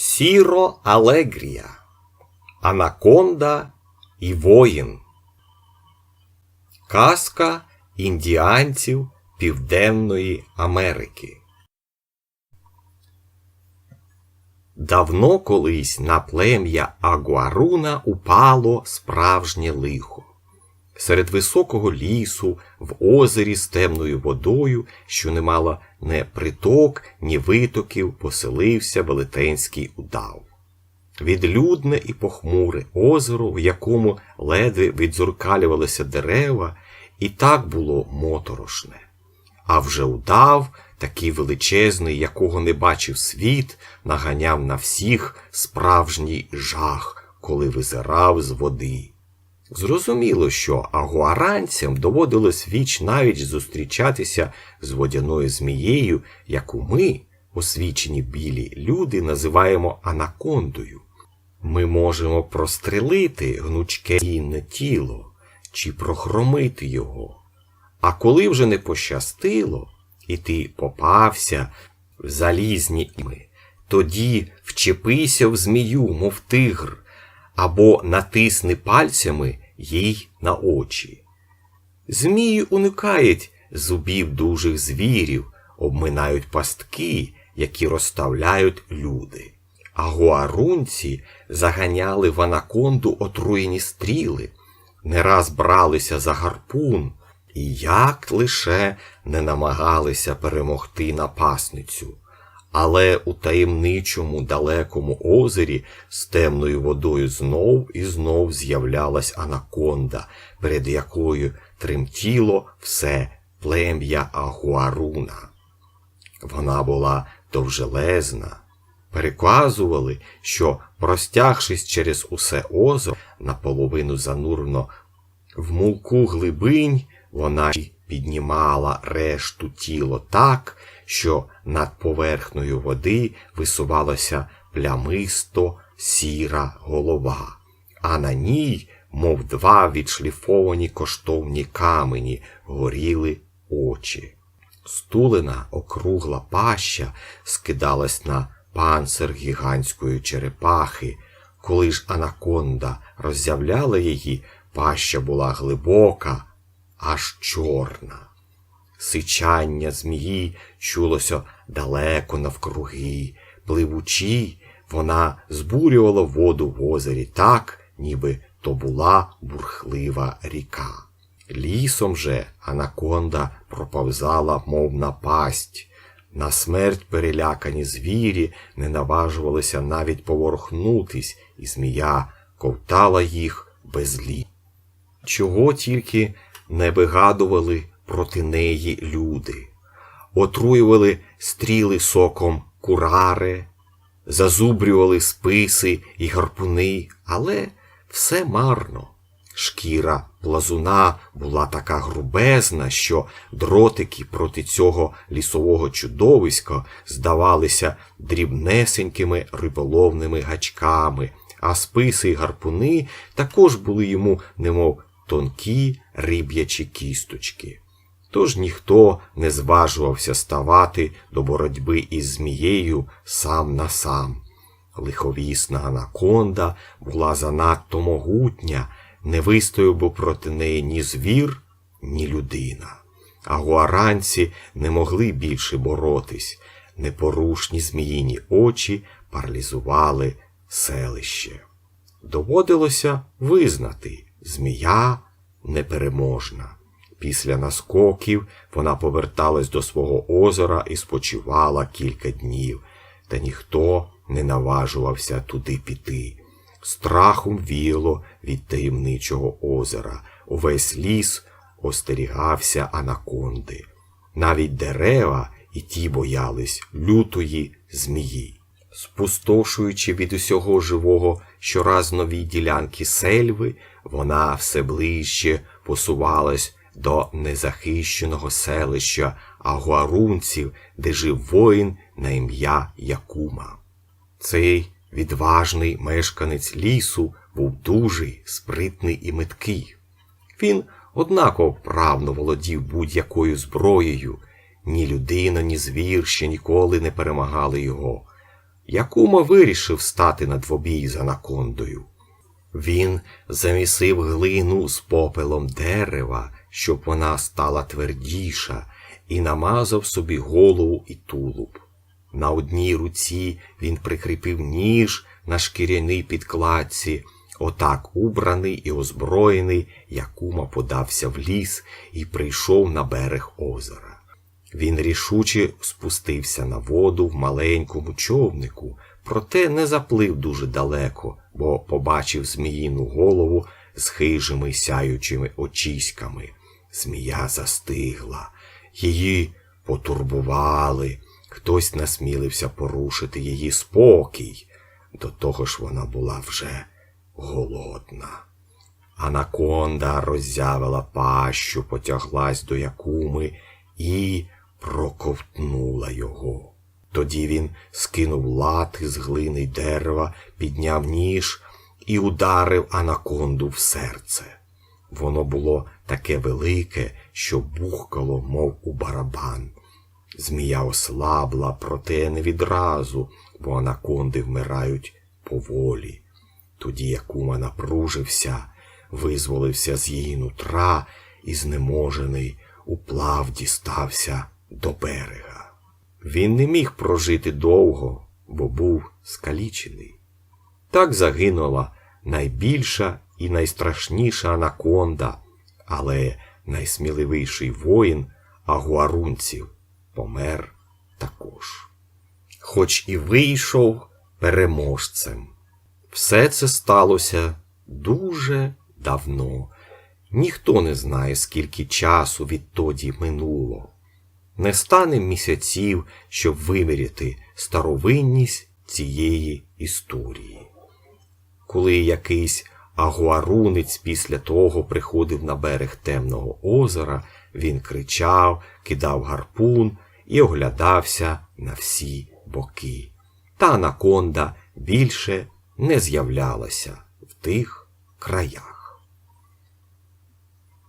Сіро Алегрія, Анаконда і воїн. Казка індіанців Південної Америки. Давно колись на плем'я Агуаруна упало справжнє лихо. Серед високого лісу, в озері з темною водою, що не мала не приток, ні витоків, поселився велетенський удав. Відлюдне і похмуре озеро, в якому ледве відзуркалювалися дерева, і так було моторошне. А вже удав, такий величезний, якого не бачив світ, наганяв на всіх справжній жах, коли визирав з води. Зрозуміло, що агуаранцям доводилось віч навіть зустрічатися з водяною змією, яку ми, освічені білі люди, називаємо анакондою. Ми можемо прострелити гнучке кінне тіло чи прохромити його. А коли вже не пощастило, і ти попався в залізні іми, тоді вчепися в змію, мов тигр, або натисни пальцями їй на очі. Змії уникають зубів дужих звірів, обминають пастки, які розставляють люди. А гуарунці заганяли в анаконду отруєні стріли, не раз бралися за гарпун, і як лише не намагалися перемогти напасницю. Але у таємничому далекому озері з темною водою знов і знов з'являлась анаконда, перед якою тремтіло все плем'я Агуаруна. Вона була довжелезна. Переказували, що, простягшись через усе озеро, наполовину занурено в мулку глибинь, вона піднімала решту тіло так, що над поверхнею води висувалася плямисто сіра голова, а на ній, мов два відшліфовані коштовні камені, горіли очі. Стулена округла паща скидалась на панцир гігантської черепахи. Коли ж анаконда роззявляла її, паща була глибока, аж чорна. Сичання змії чулося далеко навкруги, пливучи, вона збурювала воду в озері так, ніби то була бурхлива ріка. Лісом же анаконда проповзала, мов напасть. На смерть перелякані звірі не наважувалися навіть поворухнутись, і змія ковтала їх без лі. Чого тільки не вигадували проти неї люди, отруювали стріли соком курари, зазубрювали списи і гарпуни, але все марно. Шкіра плазуна була така грубезна, що дротики проти цього лісового чудовиська здавалися дрібнесенькими риболовними гачками, а списи й гарпуни також були йому, немов тонкі риб'ячі кісточки. Тож ніхто не зважувався ставати до боротьби із змією сам на сам. Лиховісна анаконда була занадто могутня, не вистояв би проти неї ні звір, ні людина. А гуаранці не могли більше боротись, непорушні зміїні очі паралізували селище. Доводилося визнати, змія непереможна. Після наскоків вона поверталась до свого озера і спочивала кілька днів, та ніхто не наважувався туди піти. Страхом віяло від таємничого озера. Увесь ліс остерігався анаконди. Навіть дерева і ті боялись лютої змії. Спустошуючи від усього живого щораз нові ділянки сельви, вона все ближче посувалась до незахищеного селища агуарунців, де жив воїн на ім'я Якума. Цей відважний мешканець лісу був дужий, спритний і меткий. Він однаково вправно володів будь-якою зброєю, ні людина, ні звір ще ніколи не перемагали його. Якума вирішив стати на двобій з анакондою. Він замісив глину з попелом дерева, щоб вона стала твердіша, і намазав собі голову і тулуб. На одній руці він прикріпив ніж на шкіряній підкладці. Отак убраний і озброєний, Якума подався в ліс і прийшов на берег озера. Він рішуче спустився на воду в маленькому човнику, проте не заплив дуже далеко, бо побачив зміїну голову з хижими сяючими очіськами. Змія застигла, її потурбували, хтось насмілився порушити її спокій. До того ж вона була вже голодна. Анаконда роззявила пащу, потяглась до Якуми і проковтнула його. Тоді він скинув лати з глини дерева, підняв ніж і ударив анаконду в серце. Воно було таке велике, що бухкало, мов у барабан. Змія ослабла, проте не відразу, бо анаконди вмирають поволі. Тоді Якума напружився, визволився з її нутра і знеможений уплав дістався до берега. Він не міг прожити довго, бо був скалічений. Так загинула найбільша і найстрашніша анаконда, але найсміливіший воїн агуарунців помер також. Хоч і вийшов переможцем. Все це сталося дуже давно. Ніхто не знає, скільки часу відтоді минуло. Не стане місяців, щоб виміряти старовинність цієї історії. Коли якийсь агуарунець після того приходив на берег темного озера, він кричав, кидав гарпун і оглядався на всі боки. Та анаконда більше не з'являлася в тих краях.